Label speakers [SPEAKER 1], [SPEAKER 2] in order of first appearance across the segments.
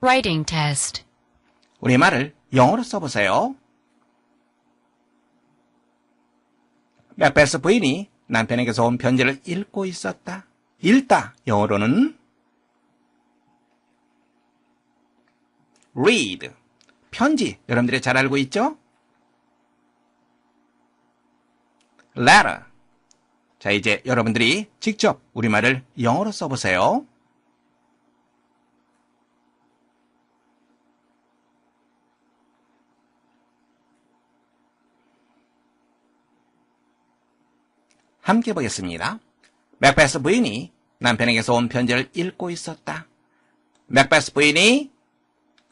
[SPEAKER 1] Writing test.
[SPEAKER 2] 우리말을 영어로 써보세요. 맥베스 부인이 남편에게서 온 편지를 읽고 있었다. 읽다. 영어로는 read. 편지. 여러분들이 잘 알고 있죠? letter. 자, 이제 여러분들이 직접 우리말을 영어로 써보세요. 함께 보겠습니다. 맥베스 부인이 남편에게서 온 편지를 읽고 있었다. 맥베스 부인이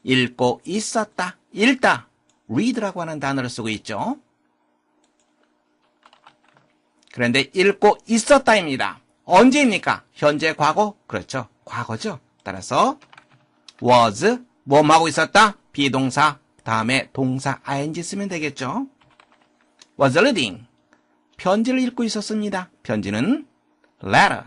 [SPEAKER 2] 읽고 있었다. 읽다. read라고 하는 단어를 쓰고 있죠. 그런데 읽고 있었다입니다. 언제입니까? 현재 과거? 그렇죠. 과거죠. 따라서 was 뭐뭐 하고 있었다? 비동사 다음에 동사 ing 쓰면 되겠죠. was reading 편지를 읽고 있었습니다. 편지는 letter.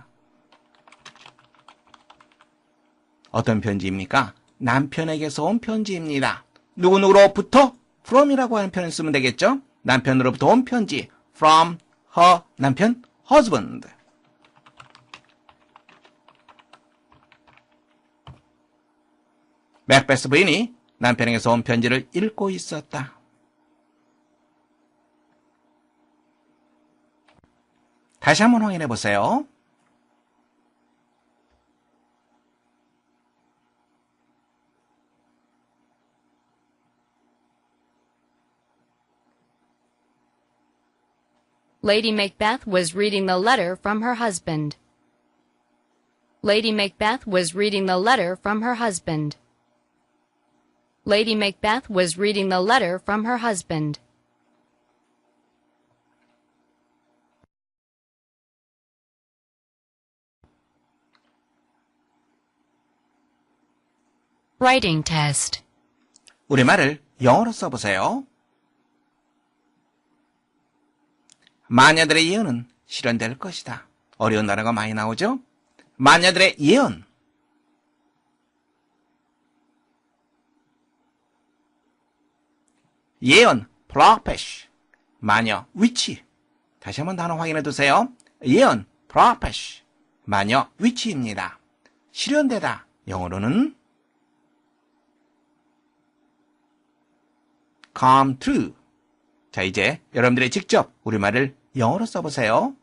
[SPEAKER 2] 어떤 편지입니까? 남편에게서 온 편지입니다. 누구누구로부터 from이라고 하는 표현을 쓰면 되겠죠? 남편으로부터 온 편지 from her 남편 husband. 맥베스 부인이 남편에게서 온 편지를 읽고 있었다. 다시 한번 확인해 보세요.
[SPEAKER 1] Lady Macbeth was reading the letter from her husband. Lady Macbeth was reading the letter from her husband. Lady Macbeth was reading the letter from her husband. Writing test.
[SPEAKER 2] 우리말을 영어로 써보세요. 마녀들의 예언은 실현될 것이다. 어려운 단어가 많이 나오죠? 마녀들의 예언. 예언, prophet. 마녀, 위치. 다시 한번 단어 확인해 두세요. 예언, prophet. 마녀, 위치입니다. 실현되다. 영어로는 come true. 자, 이제 여러분들이 직접 우리말을 영어로 써보세요.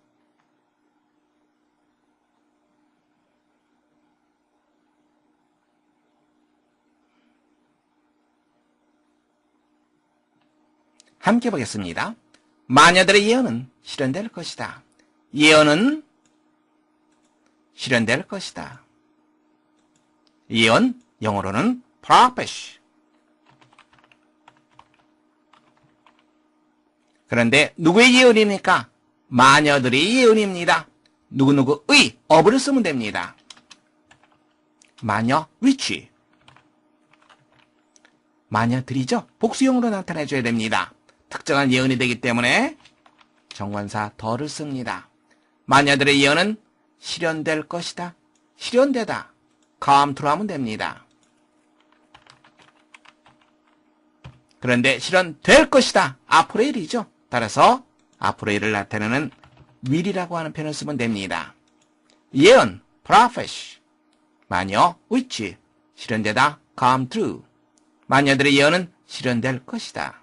[SPEAKER 2] 함께 보겠습니다. 마녀들의 예언은 실현될 것이다. 예언은 실현될 것이다. 예언, 영어로는 prophet. 그런데 누구의 예언입니까? 마녀들의 예언입니다. 누구누구의 어부를 쓰면 됩니다. 마녀 위치. 마녀들이죠. 복수형으로 나타내줘야 됩니다. 특정한 예언이 되기 때문에 정관사 더를 씁니다. 마녀들의 예언은 실현될 것이다. 실현되다. to 하면 됩니다. 그런데 실현될 것이다. 앞으로의 일이죠. 따라서 앞으로의 일을 나타내는 will이라고 하는 표현을 쓰면 됩니다. 예언, prophet. 마녀, which. 실현되다, come true. 마녀들의 예언은 실현될 것이다.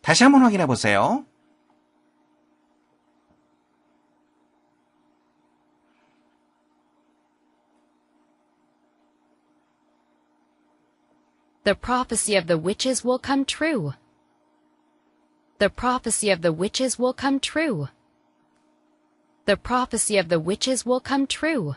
[SPEAKER 2] 다시 한번 확인해 보세요.
[SPEAKER 1] The prophecy of the witches will come true. The prophecy of the witches will come true. The prophecy of the witches will come true.